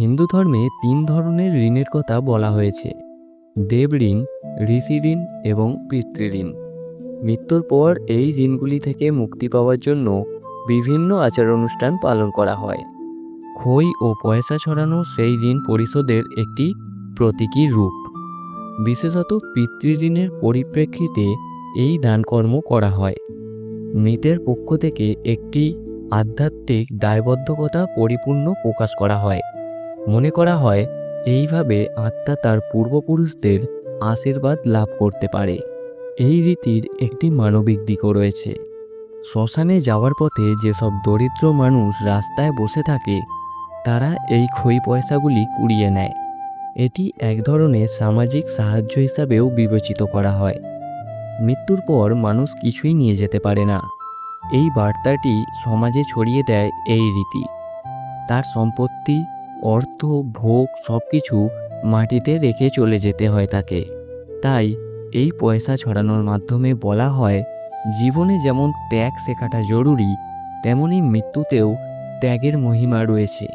হিন্দু ধর্মে তিন ধরনের ঋণের কথা বলা হয়েছে। দেব ঋণ, ঋষি ঋণ এবং পিতৃঋণ মৃত্যুর পর এই ঋণগুলি থেকে মুক্তি পাওয়ার জন্য বিভিন্ন আচার অনুষ্ঠান পালন করা হয়। খই ও পয়সা ছড়ানো সেই ঋণ পরিশোধের একটি প্রতীকী রূপ। বিশেষত পিতৃঋণের পরিপ্রেক্ষিতে এই দানকর্ম করা হয়। মৃতের পক্ষ থেকে একটি আধ্যাত্মিক দায়বদ্ধকতা পরিপূর্ণ প্রকাশ করা হয়। মনে করা হয় এইভাবে আত্মা তার পূর্বপুরুষদের আশীর্বাদ লাভ করতে পারে। এই রীতির একটি মানবিক দিকও রয়েছে। শ্মশানে যাওয়ার পথে যেসব দরিদ্র মানুষ রাস্তায় বসে থাকে, তারা এই খই পয়সাগুলি কুড়িয়ে নেয়। এটি এক ধরনের সামাজিক সাহায্য হিসাবেও বিবেচিত করা হয়। মৃত্যুর পর মানুষ কিছুই নিয়ে যেতে পারে না। এই বার্তাটি সমাজে ছড়িয়ে দেয় এই রীতি। তার সম্পত্তি অর্থ, ভোগ সব কিছু মাটিতে রেখে চলে যেতে হয় তাকে। তাই এই পয়সা ছড়ানোর মাধ্যমে বলা হয়, জীবনে যেমন ত্যাগ শেখাটা জরুরি, তেমনি মৃত্যুতেও ত্যাগের মহিমা রয়েছে।